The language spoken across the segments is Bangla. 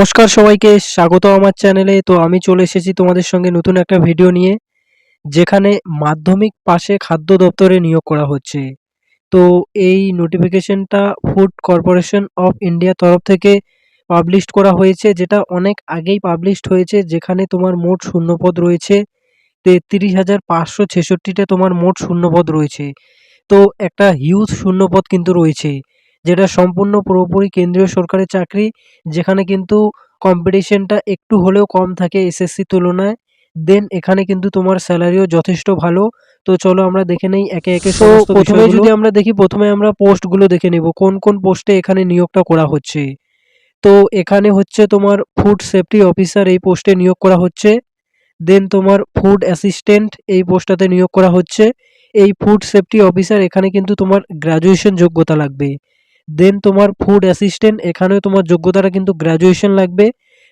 নমস্কার সবাইকে, স্বাগত আমার চ্যানেলে। তো আমি চলে এসেছি তোমাদের সঙ্গে নতুন একটা ভিডিও নিয়ে, যেখানে মাধ্যমিক পাশে খাদ্য দপ্তরে নিয়োগ করা হচ্ছে। তো এই নোটিফিকেশনটা ফুড কর্পোরেশন অফ ইন্ডিয়া তরফ থেকে পাবলিশড করা হয়েছে, যেটা অনেক আগেই পাবলিশড হয়েছে, যেখানে তোমার মোট শূন্যপদ রয়েছে তেত্রিশ হাজার পাঁচশো ছেষট্টিটা তোমার মোট শূন্যপদ রয়েছে। তো একটা হিউজ শূন্যপদ কিন্তু রয়েছে। যেটা সম্পূর্ণ পুরোপুরি কেন্দ্রীয় সরকারের চাকরি যেখানে কিন্তু কম্পিটিশনটা একটু হলেও কম থাকে এসএসসি তুলনায় দেন এখানে কিন্তু তোমার স্যালারিও যথেষ্ট ভালো। তো চলো আমরা দেখে নেই একে একে প্রথমে যদি আমরা দেখি প্রথমে আমরা পোস্টগুলো দেখে নেব। কোন কোন পোস্টে এখানে নিয়োগটা করা হচ্ছে? তো এখানে হচ্ছে তোমার ফুড সেফটি অফিসার এই পোস্টে নিয়োগ করা হচ্ছে দেন তোমার ফুড অ্যাসিস্ট্যান্ট এই পোস্টটাতে নিয়োগ করা হচ্ছে। এই ফুড সেফটি অফিসার এখানে কিন্তু তোমার গ্র্যাজুয়েশন যোগ্যতা লাগবে। দেন তোমার ফুড অ্যাসিস্ট্যান্ট এখানেও তোমার যোগ্যতাটা কিন্তু গ্র্যাজুয়েশন লাগবে।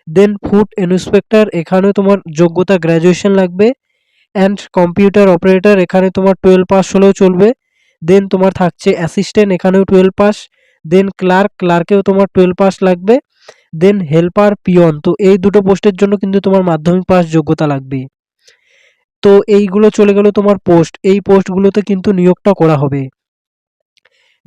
দেন ফুড ইন্সপেক্টর এখানেও তোমার যোগ্যতা গ্র্যাজুয়েশন লাগবে। অ্যান্ড কম্পিউটার অপারেটর এখানে তোমার টুয়েলভ পাস হলেও চলবে। দেন তোমার থাকছে অ্যাসিস্ট্যান্ট এখানেও টুয়েলভ পাস দেন ক্লার্ক ক্লার্কেও তোমার টুয়েলভ পাস লাগবে। দেন হেল্পার পিয়ন তো এই দুটো পোস্টের জন্য কিন্তু তোমার মাধ্যমিক পাস যোগ্যতা লাগবে তো এইগুলো চলে গেল তোমার পোস্ট এই পোস্টগুলোতে কিন্তু নিয়োগটা করা হবে।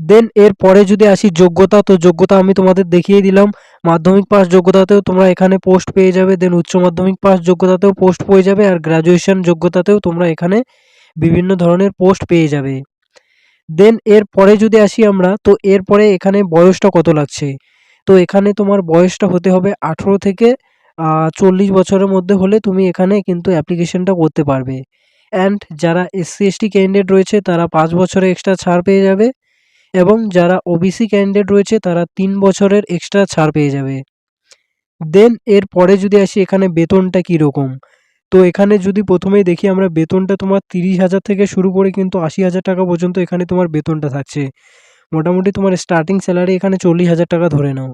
দেন এর পরে যদি আসি যোগ্যতা, তো যোগ্যতা আমি তোমাদের দেখিয়ে দিলাম। মাধ্যমিক পাস যোগ্যতাতেও তোমরা এখানে পোস্ট পেয়ে যাবে। দেন উচ্চ মাধ্যমিক পাস যোগ্যতাতেও পোস্ট পেয়ে যাবে আর গ্র্যাজুয়েশন যোগ্যতাতেও তোমরা এখানে বিভিন্ন ধরনের পোস্ট পেয়ে যাবে। দেন এর পরে যদি আসি আমরা, তো এরপরে এখানে বয়সটা কত লাগছে? তো এখানে তোমার বয়সটা হতে হবে আঠেরো থেকে চল্লিশ বছরের মধ্যে হলে তুমি এখানে কিন্তু অ্যাপ্লিকেশনটা করতে পারবে। অ্যান্ড যারা এসসি এসটি ক্যান্ডিডেট রয়েছে, তারা পাঁচ বছরে এক্সট্রা ছাড় পেয়ে যাবে। এবং যারা ওবিসি ক্যান্ডিডেট রয়েছে, তারা তিন বছরের এক্সট্রা ছাড় পেয়ে যাবে। দেন এর পরে যদি আসি, এখানে বেতনটা কীরকম? তো এখানে যদি প্রথমেই দেখি, আমরা বেতনটা তোমার তিরিশ হাজার থেকে শুরু করে কিন্তু আশি হাজার টাকা পর্যন্ত এখানে তোমার বেতনটা থাকছে। মোটামুটি তোমার স্টার্টিং স্যালারি এখানে চল্লিশ হাজার টাকা ধরে নাও।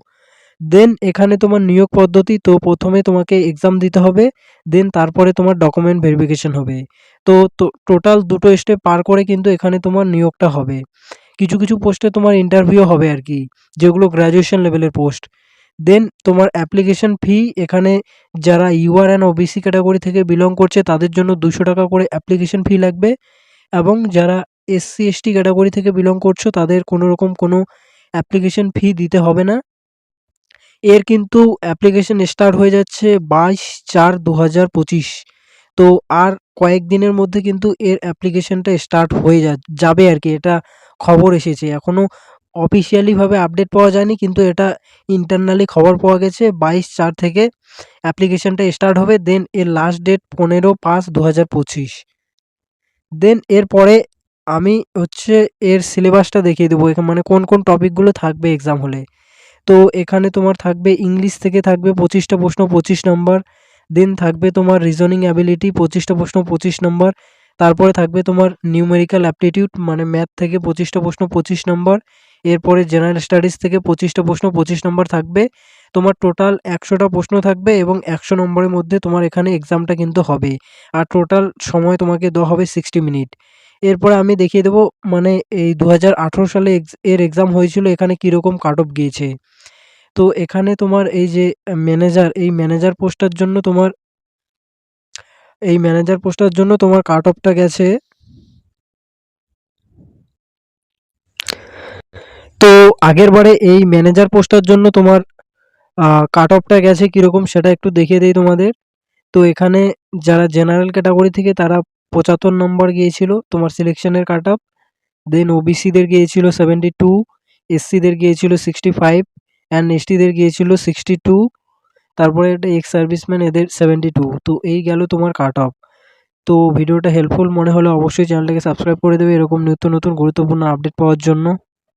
দেন এখানে তোমার নিয়োগ পদ্ধতি, তো প্রথমে তোমাকে এক্সাম দিতে হবে দেন তারপরে তোমার ডকুমেন্ট ভেরিফিকেশন হবে। তো টোটাল দুটো স্টেপ পার করে কিন্তু এখানে তোমার নিয়োগটা হবে। কিছু কিছু পোস্টে তোমার ইন্টারভিউ হবে আর কি, যেগুলো গ্র্যাজুয়েশন লেভেলের পোস্ট দেন তোমার অ্যাপ্লিকেশন ফি এখানে যারা ইউআর অ্যান্ড ওবিসি ক্যাটাগরি থেকে বিলং করছে, তাদের জন্য দুশো টাকা করে অ্যাপ্লিকেশন ফি লাগবে। এবং যারা এসসি এসটি ক্যাটাগরি থেকে বিলং করছ, তাদের কোনো রকম কোনো অ্যাপ্লিকেশন ফি দিতে হবে না। এর কিন্তু অ্যাপ্লিকেশন স্টার্ট হয়ে যাচ্ছে বাইশ চার দু হাজার পঁচিশ। তো আর কয়েক দিনের মধ্যে কিন্তু এর অ্যাপ্লিকেশনটা স্টার্ট হয়ে যাবে আর কি। এটা খবর এসেছে। এখনও অফিসিয়ালিভাবে আপডেট পাওয়া যায়নি, কিন্তু এটা ইন্টারনালি খবর পাওয়া গেছে। বাইশ চার থেকে অ্যাপ্লিকেশনটা স্টার্ট হবে দেন এর লাস্ট ডেট পনেরো পাঁচ দু হাজার পঁচিশ দেন এরপরে আমি হচ্ছে এর সিলেবাসটা দেখিয়ে দেবো। এখানে মানে কোন কোন টপিকগুলো থাকবে এক্সাম হলে। তো এখানে তোমার থাকবে ইংলিশ থেকে থাকবে পঁচিশটা প্রশ্ন, পঁচিশ নম্বর দেন থাকবে তোমার রিজনিং অ্যাবিলিটি পঁচিশটা প্রশ্ন, পঁচিশ নম্বর তারপরে থাকবে তোমার নিউমেরিক্যাল অ্যাপটিটিউড মানে ম্যাথ থেকে পঁচিশটা প্রশ্ন পঁচিশ নম্বর এরপরে জেনারেল স্টাডিজ থেকে পঁচিশটা প্রশ্ন পঁচিশ নম্বর থাকবে, তোমার টোটাল একশোটা প্রশ্ন থাকবে এবং একশো নম্বরের মধ্যে তোমার এখানে এক্সামটা কিন্তু হবে, আর টোটাল সময় তোমাকে দেওয়া হবে সিক্সটি মিনিট এরপরে আমি দেখিয়ে দেবো মানে এই দু হাজার আঠেরো সালে এর এক্সাম হয়েছিল, এখানে কীরকম কাট অফ গিয়েছে। তো এখানে তোমার এই যে ম্যানেজার এই ম্যানেজার পোস্টটার জন্য তোমার এই ম্যানেজার পোস্টটার জন্য তোমার কাট অফটা গেছে। তো আগের বারে এই ম্যানেজার পোস্টটার জন্য তোমার কাট অফটা গেছে কীরকম সেটা একটু দেখিয়ে দিই তোমাদের। তো এখানে যারা জেনারেল ক্যাটাগরি থেকে তারা পঁচাত্তর নম্বর গিয়েছিল, তোমার সিলেকশনের কাট অফ দেন ওবিসিদের গিয়েছিল সেভেন্টি টু এসসিদের গিয়েছিল সিক্সটি ফাইভ অ্যান্ড এসটিদের গিয়েছিল সিক্সটি টু তারপরে একটা এক্স সার্ভিসম্যান এদের সেভেন্টি টু তো এই গেল তোমার কাট অফ তো ভিডিওটা হেল্পফুল মনে হলে অবশ্যই চ্যানেলটাকে সাবস্ক্রাইব করে দেবে, এরকম নিত্য নতুন গুরুত্বপূর্ণ আপডেট পাওয়ার জন্য।